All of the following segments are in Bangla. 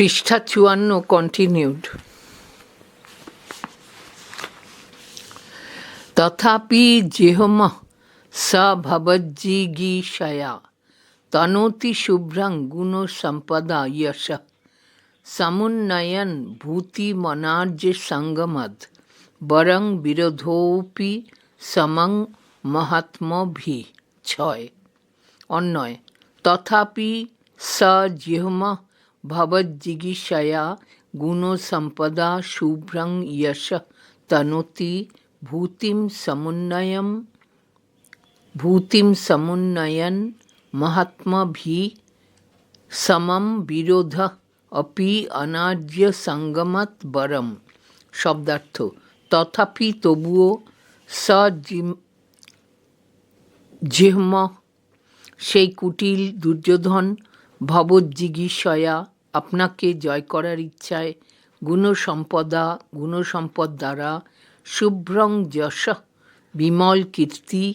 পৃষ্ঠা চুয়ান্ন কন্টিনিউড তথাপি যেহম স ভবজ্জিগীষয়া তনোতি শুভ্রং গুণ সম্পদা যশ সমুন্নয়ন ভূতিমনার্য সঙ্গমদ বরং বিরোধোপি সমং মহাত্মভি ছয় অন্যয় তথাপি স জিহম ভবজ্জিগীষয়া গুণসম্পদা শুভ্রং यश তনোতি ভূতিম সমুন্নয়ম ভূতিম সমুন্নয়ন মহাত্মভি সমম বিরোধ অপি অনার্য সঙ্গমত বরম শব্দার্থ তথাপি তবুও স জিহ্ম সেই কুটিল দুর্যোধন ভবজ্জিগীষয়া, আপনাকে জয় করার ইচ্ছায় গুণসম্পদা গুণসম্পদ দ্বারা শুভ্রং যশ, বিমল কীর্তি,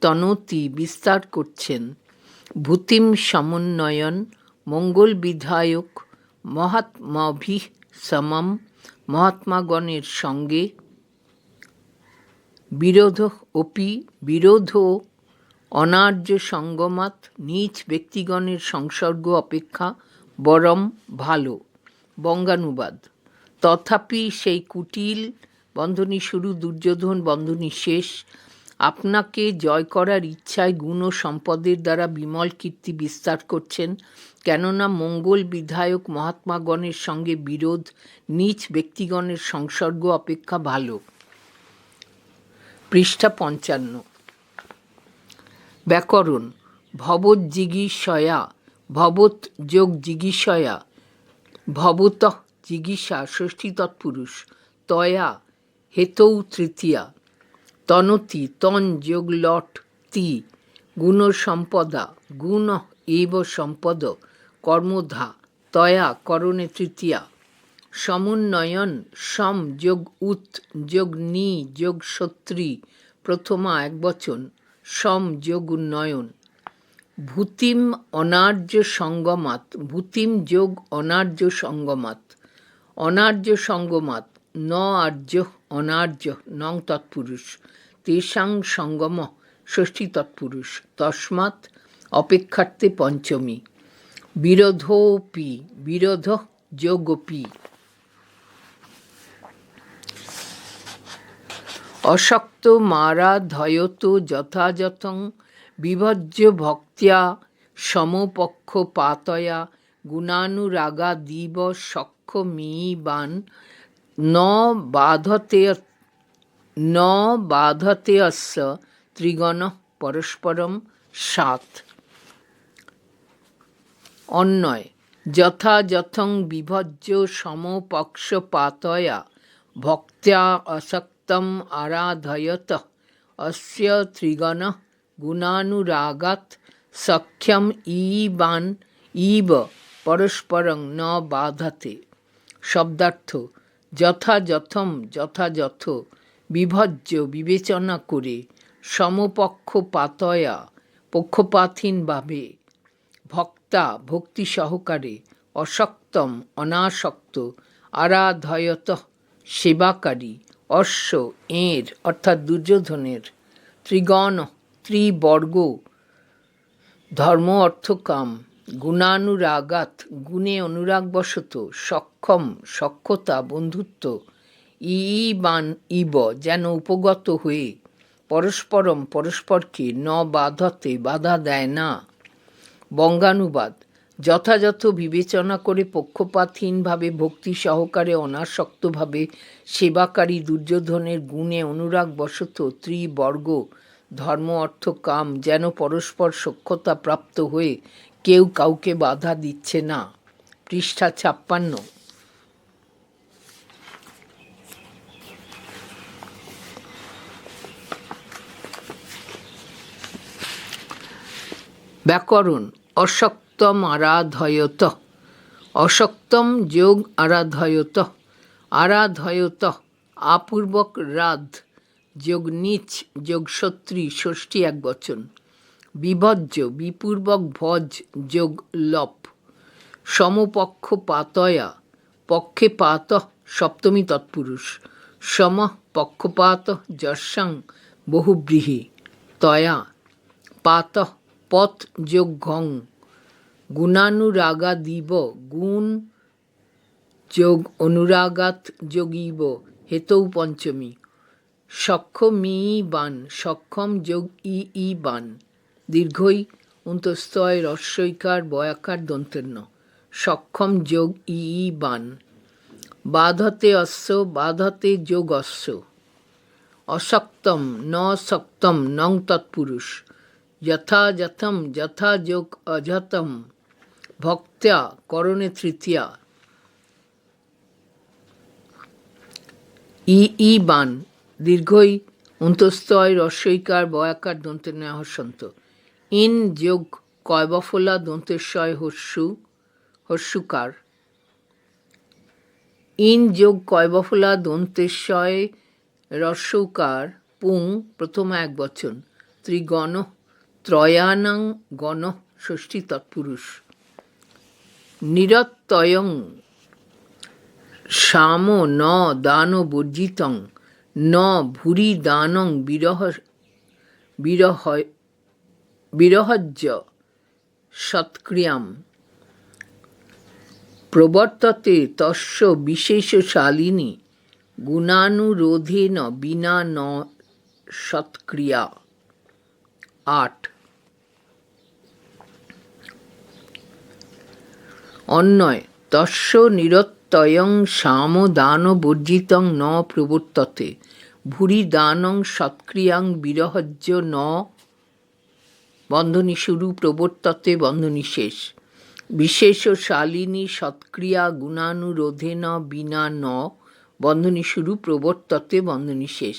তনতি বিস্তার করছেন। ভূতিম সমন্বয়ন, মঙ্গল বিধায়ক, মহাত্মাভি সমম, মহাত্মাগণের সঙ্গে। বিরোধ অপি বিরোধ অনার্য সঙ্গমাত নিজ ব্যক্তিগণের সংসর্গ অপেক্ষা বরম ভালো, বঙ্গানুবাদ। তথাপি সেই কুটিল বন্ধনী শুরু, দুর্যোধন বন্ধনী শেষ। আপনাকে জয় করার ইচ্ছায় গুণ ও সম্পদের দ্বারা বিমল কীর্তি বিস্তার করছেন, কেননা মঙ্গল বিধায়ক মহাত্মাগণের সঙ্গে বিরোধ নিজ ব্যক্তিগণের সংসর্গ অপেক্ষা ভালো। পৃষ্ঠা পঞ্চান্ন। ব্যাকরণ ভবত জিগীষয়া ভবত যোগ জিগীষয়া, ভবত জিগীষা ষষ্ঠী তৎপুরুষ, তয়া, হেতৌ তৃতীয়া, তনতি, তন যোগ লট, তি গুণ সম্পদা, গুণ এব সম্পদ, কর্মধা, তয়া, করণে তৃতীয়া সমুন্নয়ন সম যোগ উত যোগ নি, যোগ সত্রী, প্রথমা এক বচন সম যোগ উন্নয়ন। ভূতিম অনার্য সঙ্গমাত, ভূতিম যোগ অনার্য সঙ্গমাত। অনার্য সঙ্গমাত, ন আর্য অনার্য, নং তৎপুরুষ। তেষাং সঙ্গম, ষষ্ঠী তৎপুরুষ। তস্মাৎ অপেক্ষার্থে পঞ্চমী। বিরোধোপি, বিরোধ যোগপি। অশক্ত মারাধয়ত যথাযথং বিভজ্য ভক্ত্যা সমপক্ষপাতয়া গুণানুরাগাদিব সক্ষমিবান ন বাধতে ন বাধতে বাধতেয়স্য ত্রিগণ পরস্পরম সাত। অন্যয় যথাযথং বিভজ্য সমপক্ষপাতয়া ভক্ত্যা অসক্তম আরাধয়ত অস্য ত্রিগণ গুণানুরাগাৎ সখ্যম ইবান ইব পরস্পরং ন বাধতে শব্দার্থ যথাযথম যথাযথ বিভজ্য বিবেচনা করে সমপক্ষপাতয়া পক্ষপাতহীনভাবে ভক্তা ভক্তি সহকারে অসক্তম অনাসক্ত, আরাধয়ত, সেবাকারী অশ্ব, এর, অর্থাৎ দুর্যোধনের, ত্রিগণ, ত্রিবর্গ, ধর্ম, অর্থকাম, গুণানুরাগাত, গুণে অনুরাগবশত, সক্ষম, সক্ষতা, বন্ধুত্ব ইবান ইব, যেন উপগত হয়ে, পরস্পরম, পরস্পরকে ন বাধতে বাধা দেয় না। বঙ্গানুবাদ যথাযথ বিবেচনা করে পক্ষপাতহীনভাবে, ভক্তি সহকারে, অনাসক্তভাবে সেবাকারী দুর্যোধনের গুণে অনুরাগবশত ত্রিবর্গ ধর্ম, অর্থ, কাম যেন পরস্পর সক্ষতা প্রাপ্ত হয়ে কেউ কাউকে বাধা দিচ্ছে না। পৃষ্ঠা ছাপ্পান্ন। ব্যাকরণ অসক্তম আরাধয়ত অসক্তম যোগ আরাধয়ত আরাধয়ত আপূর্বক রাধ যোগ নিচ যোগ সত্রী ষষ্ঠী এক বচন। বিভজ্য বিপূর্বক ভজ। যোগ লপ। সমপক্ষপাতয়া পক্ষে পাত। সপ্তমী তৎপুরুষ। সম পক্ষপাত। যশাং। বহুব্রীহি। তয়া। পাত। পথ। যোগ ঘং। গুণানুরাগাদিব গুণ যোগ অনুরাগাত যোগীব হেতৌ পঞ্চমী সক্ষম বান সক্ষম যোগ ই ই বান দীর্ঘই অন্তস্তয় রস্যইকার বয়াকার দন্তেন্য সক্ষম যোগ ই ই বান বাধতে অস্য বাধতে যোগ অস্য অসক্তম ন সক্তম নং তৎপুরুষ যথাযথম যথাযোগ যথা ভক্ত্যা, করণে তৃতীয়া। ই ই, বান, দীর্ঘই অন্তস্তয় রস্যইকার বয়াকার দন্তের ন্যায় হসন্ত ইন, যোগ, কয়বফলা, দন্তেশ্বয়, হস্যু, হস্যুকার। ইন, যোগ, কয়বফলা, দন্তেশ্বয়, রস্যকার, পুং, প্রথম এক বচন। ত্রিগণ, ত্রয়ানাং গণ, ষষ্ঠী তৎপুরুষ। নিরত্যয়ং সাম ন দান বর্জিতং ন ভুরি দানং বিরহ বিরহ বিরহজ্য সৎক্রিয়াম প্রবর্ততে তস্য বিশেষশালিনী, গুণানুরোধেন বিনা ন সৎক্রিয়া। আট। অন্যয় তস্য নিরত্যয়ং বর্জিতং ন প্রবর্ততে, ভুরি দানং সৎক্রিয়াং বিরহজ্য ন বন্ধনী শুরু প্রবর্ততে বন্ধনী শেষ বিশেষ শালিনী সৎক্রিয়া গুণানুরোধে ন বিনা ন বন্ধনী শুরু প্রবর্ততে বন্ধনী শেষ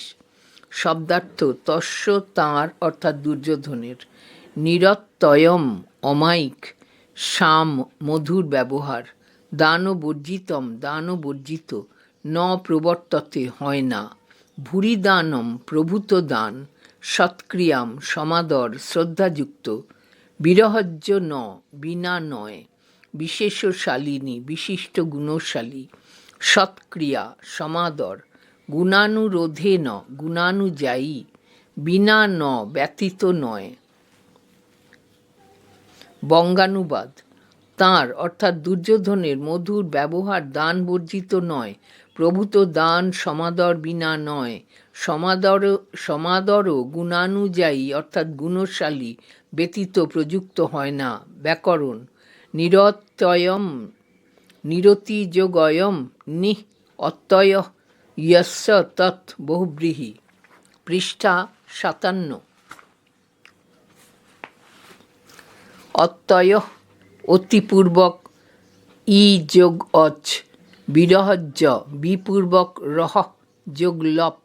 শব্দার্থ, তস্য তাঁর অর্থাৎ দুর্যোধনের। নিরত্যয়ম অমায়িক সাম মধুর ব্যবহার। দান বর্জিতম দান বর্জিত ন প্রবর্ততে হয় না। ভুরি দানম প্রভূত দান, সৎক্রিয়াম সমাদর শ্রদ্ধাযুক্ত। বিরহজ্য ন, বিনা নয়, বিশেষশালিনী, বিশিষ্ট গুণশালী। সৎক্রিয়া সমাদর, গুণানুরোধে ন, গুণানুযায়ী। বিনা ন ব্যতীত নয়। বঙ্গানুবাদ। তাঁর, অর্থাৎ দুর্যোধনের মধুর ব্যবহার দান বর্জিত নয়, প্রভূত দান সমাদর বিনা নয়। সমাদর, সমাদরও গুণানুযায়ী, অর্থাৎ গুণশালী, ব্যতীত প্রযুক্ত হয় না। ব্যাকরণ নিরত্যয়ম নিরতিযোগয়ম, নি অত্যয় ইয়স্য তৎ বহুব্রীহি। পৃষ্ঠা সাতান্ন। অত্যয় অতিপূর্বক ই যোগ অচ বিরহজ্য বিপূর্বক রহ যোগ লপ,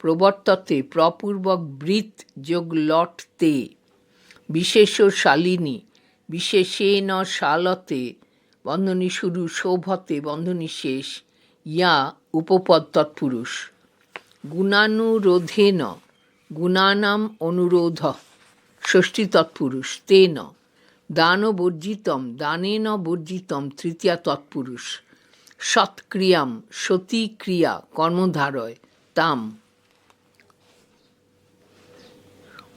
প্রবর্ততে প্রপূর্বক বৃত যোগ লট তে বিশেষ শালিনী, বিশেষেন শালতে, বন্ধনী শুরু শোভতে, বন্ধনী শেষ, ইয়া উপপদ তৎপুরুষ। গুণানুরোধেন, গুণানাম অনুরোধ, ষষ্ঠী তৎপুরুষ, তেন। দান বর্জিতম দানেন বর্জিতম তৃতীয়া তৎপুরুষ। সৎক্রিয়াম সতী ক্রিয়া কর্মধারয়, তাম।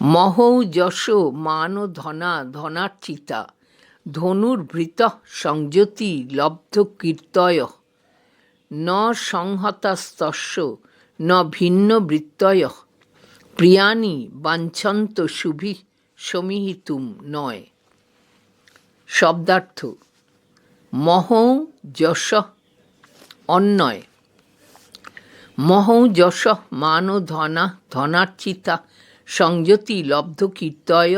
মহৌ যশ মান ধনা ধনার্চিতা, ধনুর্ভৃত সংযতি লব্ধ কীর্তয় ন সংহতাস্তস্য, ন ভিন্ন বৃত্তয় প্রিয়ানি বাঞ্ছন্ত শুভি, সমীহিতুম নয়। শব্দার্থ। মহৌ যশ অন্যয় মহৌ যশ মান ধনা ধনার্চিতা সংযতি লব্ধ কীর্তয়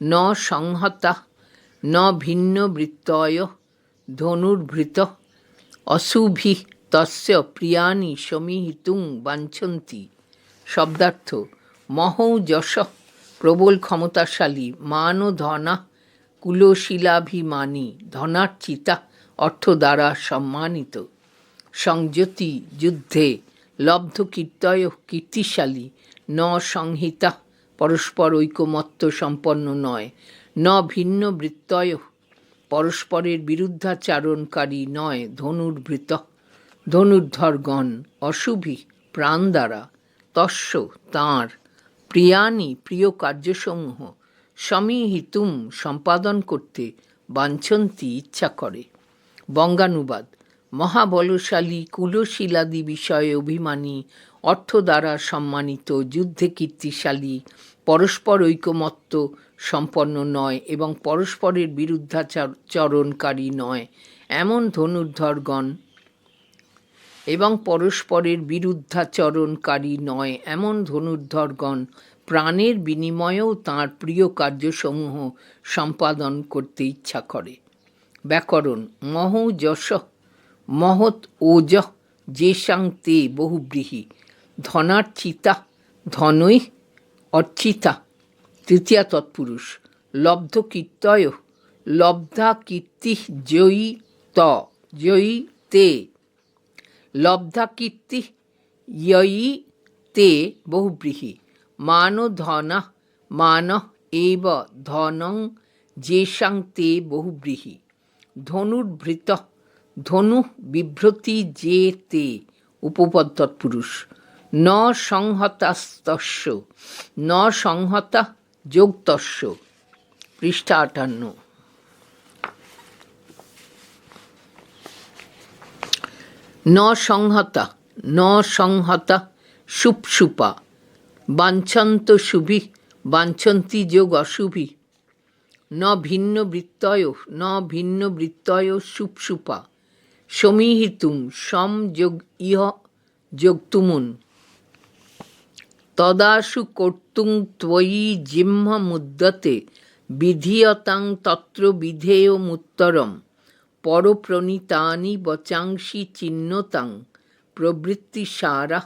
ন সংহতা ন ভিন্ন বৃত্তয় ধনুর্ভৃত অশুভি তস্য প্রিয়ানি সমীহিতুং বাঞ্ছন্তি। শব্দার্থ, মহৌ যশ প্রবল ক্ষমতাশালী, মান ধনা কুলশীলাভিমানী, ধনার্চিতা অর্থ দ্বারা সম্মানিত। সংযতি যুদ্ধে লব্ধ কীর্তয় কীর্তিশালী ন সংহিতা পরস্পর ঐকমত্য সম্পন্ন নয় ন ভিন্ন বৃত্তয়, পরস্পরের বিরুদ্ধাচারণকারী নয়, ধনুর্বৃত, ধনুর্ধরগণ, অশুভি প্রাণ দ্বারা তস্য, তাঁর প্রিয়ানি প্রিয় কার্যসমূহ সমীহিতুম সম্পাদন করতে বাঞ্ছন্তি ইচ্ছা করে। বঙ্গানুবাদ, মহাবলশালী কুলশীলাদি বিষয়ে অভিমানী অর্থ দ্বারা সম্মানিত, যুদ্ধে কীর্তিশালী, পরস্পর ঐকমত্য সম্পন্ন নয় এবং পরস্পরের বিরুদ্ধাচরণকারী নয়, এমন ধনুর্ধরগণ এবং পরস্পরের বিরুদ্ধাচরণকারী নয়, এমন ধনুর্ধরগণ প্রাণের বিনিময়েও তাঁর প্রিয় কার্যসমূহ সম্পাদন করতে ইচ্ছা করে। ব্যাকরণ, মহ যশ, মহৎ ওজ যেসাং তে বহুব্রীহি, ধনার্চিতা, ধনৈ অর্চিতা, তৃতীয়া তৎপুরুষ লব্ধ কীর্তয় লব্ধা কীর্তি জয়ী ত, জয়ী তে লব্ধা কীর্তি ইয়য়ী তে বহুব্রীহি। মান ধনা মান এব ধনং যেসাং তে বহুব্রীহি ধনুর্ভৃত ধনু বিভ্রতি যে তে উপপদ তৎপুরুষ ন সংহতাস্তস্য ন সংহতা যোগতস্য পৃষ্ঠা আটান্ন ন সংহতা ন সংহতা সুপসুপা বাঞ্ছন্ত শুভি, বাঞ্ছন্তি যোগ অশুভি। ন ভিন্ন বৃত্তয়, ন ভিন্ন বৃত্তয় সুপসুপা সমীহিতুম, সম যোগ ইহ যোগতুমুন তদাশু কর্তুং ত্বয়ি জিহ্ম মুদ্যতে, বিধীয়তাং তত্র বিধেয়মুত্তরম পরপ্রণীতানি বচাংসি চিহ্নতাং প্রবৃত্তিসারা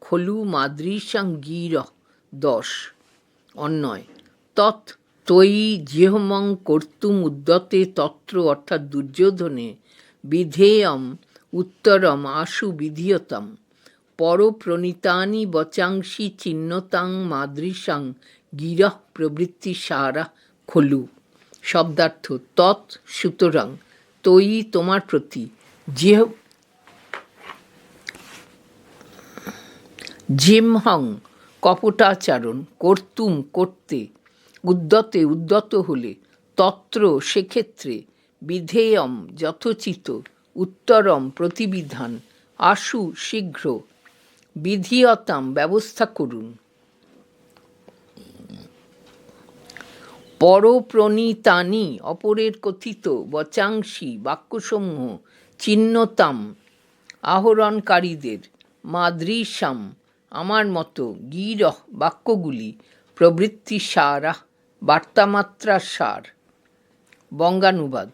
খলু মাদৃশাং গির দশ। অন্যয় তৎ তয়ি জিহমং কর্তুম উদ্যতে তত্র অর্থাৎ দুর্যোধনে বিধেয়ম উত্তরম আশু বিধিয়তম। পরপ্রণীতানি বচাংসি চিহ্নতাং মাদৃশাং গিরঃ প্রবৃত্তি সারা খলু। শব্দার্থ, তৎ সুতরাং তৈ তোমার প্রতি যে জিমহং কপটাচারণ, কর্তুম, করতে, উদ্যতে, উদ্যত হলে, তত্র সেক্ষেত্রে, বিধেয়ম যথোচিত, উত্তরম প্রতিবিধান, আশু শীঘ্র, বিধিয়তাম ব্যবস্থা করুন। পরপ্রণীতানি, অপরের কথিত বচাংশী, বাক্যসমূহ, চিহ্নতাম, আহরণকারীদের, মাদৃশাম আমার মতো গিরহ বাক্যগুলি প্রবৃত্তি সারা, বার্তামাত্রার সার। বঙ্গানুবাদ,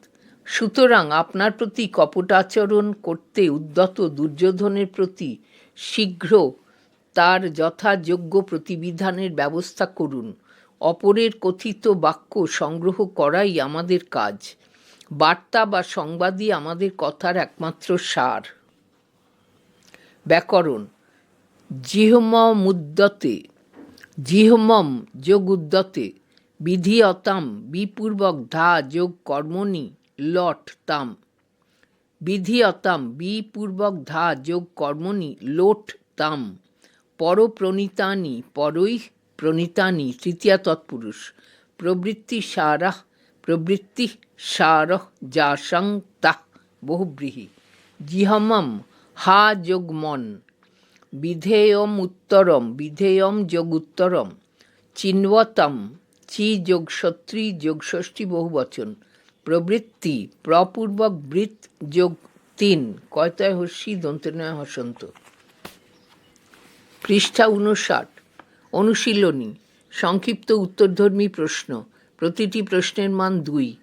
সুতরাং আপনার প্রতি কপটাচরণ করতে উদ্যত দুর্যোধনের প্রতি শীঘ্র তার যথাযোগ্য প্রতিবিধানের ব্যবস্থা করুন। অপরের কথিত বাক্য সংগ্রহ করাই আমাদের কাজ। বার্তা বা সংবাদই আমাদের কথার একমাত্র সার। ব্যাকরণ জিহমুদ্যতে জিহমম যোগ উদ্যতে বিধিয়তাম বিপূর্বক ধা যোগ কর্মণি লট তাম বিধিয়তাম বিপূর্বক ধা যোগ কর্মণি লোট তাম পরপ্রণীতানি পরৈ প্রণীতানি তৃতীয়া তৎপুরুষ। প্রবৃত্তি সারাহ প্রবৃত্তি সারহ যাসং তাহ বহুব্রীহি। জিহমম হা যোগমন বিধেয়ম উত্তরম, বিধেয়ম যোগ উত্তরম চিন্বতম, চি যোগ সত্রী যোগ ষষ্ঠী বহুবচন, প্রবৃত্তি, প্রপূর্বক বৃত যোগ তিন, কয়তায় হস্যি, দন্তনয় হসন্ত। পৃষ্ঠা উনষাট, অনুশীলনী, সংক্ষিপ্ত উত্তরধর্মী প্রশ্ন, প্রতিটি প্রশ্নের মান দুই,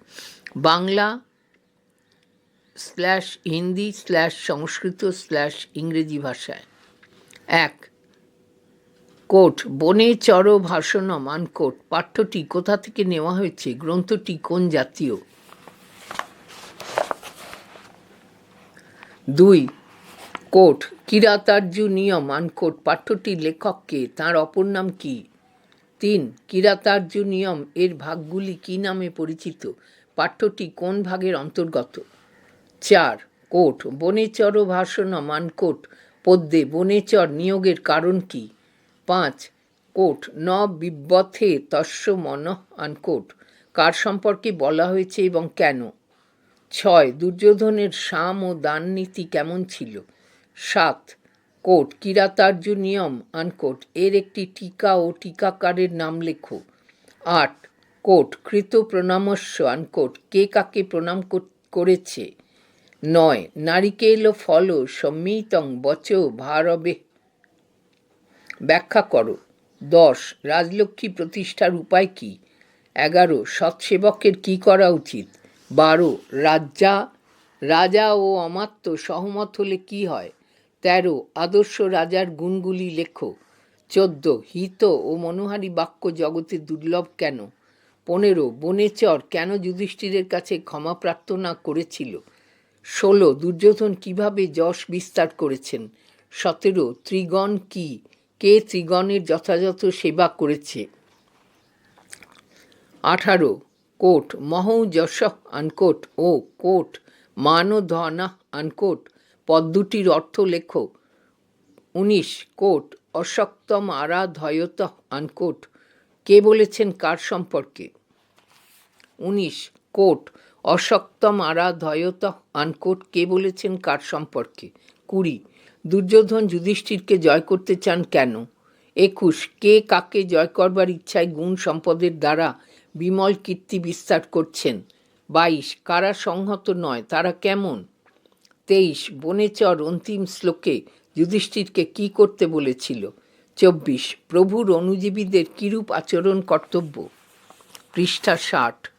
Bangla slash Hindi slash Sanskrit slash ইংরেজি ভাষায়। এক। কোট, বনে চর ভাষণম আনকোট পাঠ্যটি কোথা থেকে নেওয়া হয়েছে? গ্রন্থটি কোন জাতীয়? দুই। কোট কিরাতার্জু নিয়ম আনকোট পাঠ্যটির লেখককে, তার অপর নাম কি? তিন। কিরাতার্জু নিয়ম, এর ভাগগুলি কি নামে পরিচিত? পাঠ্যটি কোন ভাগের অন্তর্গত? চার। কোট বনেচর ভাষণ মানকোট পদ্যে বনেচর নিয়োগের কারণ কি? পাঁচ কোট ন, বিব্বথে তস্য মন আনকোট কার সম্পর্কে বলা হয়েছে এবং কেন? ছয়, দুর্যোধনের সাম ও দান নীতি কেমন ছিল? সাত কোট কিরাতার্য নিয়ম আনকোট এর একটি টিকা ও টিকাকারের নাম লেখো। আট কোট কৃত প্রণামস্য আনকোট কে কাকে প্রণাম কর- করেছে? নয়। নারিকেল ফল সম্মিতং বচ ভারবে। ব্যাখ্যা করো। দশ। রাজলক্ষ্মী প্রতিষ্ঠার উপায় কি? এগারো। সৎসেবকের কি করা উচিত? বারো। রাজা রাজা ও অমাত্য সহমত হলে কি হয়? তেরো। আদর্শ রাজার গুণগুলি লেখো। চোদ্দ। হিত ও মনোহারী বাক্য জগতে দুর্লভ কেন? পনেরো। বনেচর কেন যুধিষ্ঠিরের কাছে ক্ষমা প্রার্থনা করেছিল? ষোলো, দুর্যোধন কীভাবে যশ বিস্তার করেছেন? সতেরো, ত্রিগণ কি? কে ত্রিগণের যথাযথ সেবা করেছে? আঠারো, কোট, মহৌ যশ আনকোট ও কোট, মান ধনা আনকোট দুটির অর্থ লেখ। উনিশ, কোট, অশক্তম আরাধয়ত আনকোট। কে বলেছেন কার সম্পর্কে? উনিশ, কোট অশক্তম আরাধয়ত আনকোট কে বলেছেন কার সম্পর্কে? কুড়ি, দুর্যোধন যুধিষ্ঠিরকে জয় করতে চান কেন? একুশ, কে কাকে জয় করবার ইচ্ছায় গুণ সম্পদের দ্বারা বিমল কীর্তি বিস্তার করছেন? বাইশ, কারা সংহত নয়, তারা কেমন? তেইশ, বনেচর অন্তিম শ্লোকে যুধিষ্ঠিরকে কি করতে বলেছিল? চব্বিশ, প্রভুর অনুজীবীদের কিরূপ আচরণ কর্তব্য? পৃষ্ঠা ষাট।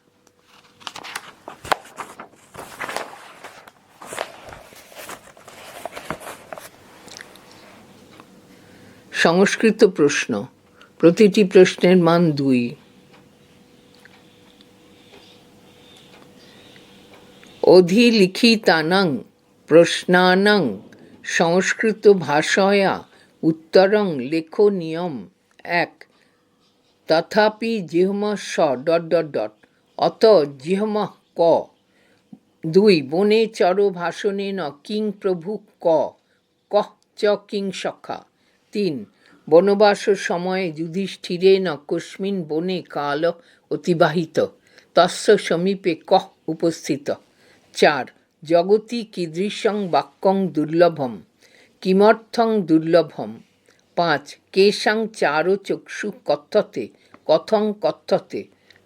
সংস্কৃত প্রশ্ন। প্রতিটি প্রশ্নের মান দুই। অধিলিখিতানাং প্রশ্নানাং সংস্কৃত ভাষায়া উত্তরং লেখো নিয়ম এক। তথাপি জিহ্ম স ডট ডট ডট, অত জিহ্ম ক। দুই, বনে চর ভাষণে ন কিং প্রভু ক। চ কিং সখা। তিন বনবাস সময়ে যুধিষ্ঠিরে ন কস্মিন বনে কাল অতিবাহিত। তস্য সমীপে কহ উপস্থিত। চার, জগতি কীদৃশং বাক্যং দুর্লভম। কিমর্থং দুর্লভম। পাঁচ, কেশাং চারো চক্ষু কথ্যতে কথং কথ্যতে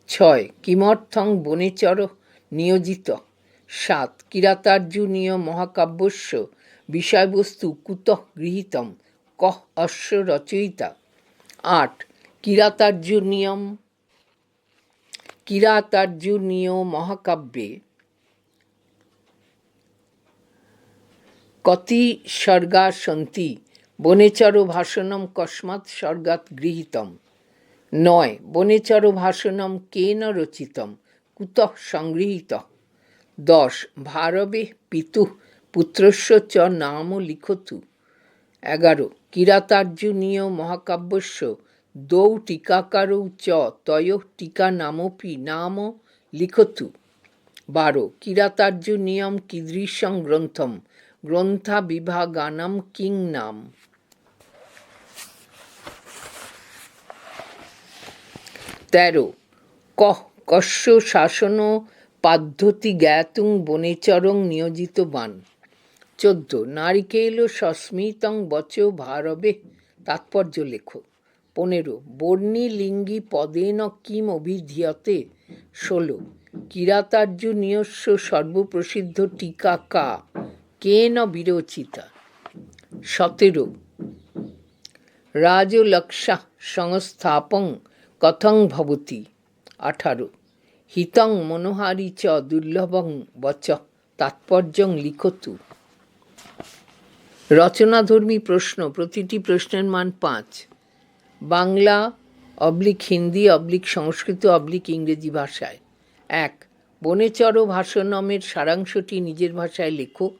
ছয়, কিমর্থং বনেচর নিয়োজিত। সাত, কিরাতার্জুনীয় মহাকাব্যস্য বিষয়বস্তু কুতঃ গৃহীতম কহ অশ্ব রচয়িতা। আট, কিরাতার্জুনিয়ম, কিরাতার্জুনীয় মহাকাব্যে। কতি স্বর্গা সন্তি, বনেচর ভাষণম কস্মাৎ স্বর্গাৎ গৃহীতম। নয়, বনেচর ভাষণম কেন রচিতম, কুতঃ সংগৃহীত। দশ, ভারবে পিতু, পুত্রস্য চ নাম লিখতু। এগারো কিরাতার্জুনীয় মহাকাব্যস্য দৌ টিকাকারৌ চ তয় টিকা নামপি নাম লিখতু। বারো, কিরাতার্জুনিয়ম কীদৃশং গ্রন্থম গ্রন্থা বিভাগানাম কিং নাম। তেরো কহ কস্য শাসন পাদ্ধতি জ্ঞাতুং বনেচরং নিয়োজিত বান। চোদ্দ, নারিকেল সস্মিতং বচ ভারবে, তাৎপর্য লেখো। পনেরো বর্ণী লিঙ্গি পদেন কিম অভিধীয়তে, ষোলো, কিরাতার্জুনীয়স্য সর্বপ্রসিদ্ধ টিকা কা কেন বিরচিতা? সতেরো রাজলক্ষা সংস্থাপং কথং ভবতি। আঠারো, হিতং মনোহারি চ দুর্লভং বচ, তাৎপর্যং লিখতু। রচনাধর্মী প্রশ্ন, প্রতিটি প্রশ্নের মান পাঁচ। Bangla oblique Hindi, oblique Sanskrit, oblique ইংরেজি ভাষায়। এক, বনেচর ভাষণমের সারাংশটি নিজের ভাষায় লেখো।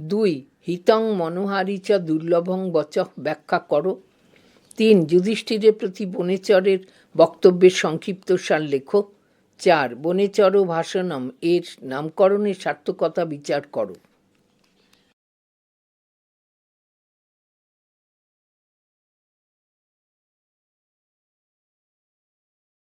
দুই, হিতং মনোহারি চ দুর্লভং বচ ব্যাখ্যা করো। তিন, যুধিষ্ঠিরের প্রতি বনেচরের বক্তব্যের সংক্ষিপ্ত সার লেখো। চার, বনেচর ভাষণম এর নামকরণের সার্থকতা বিচার করো।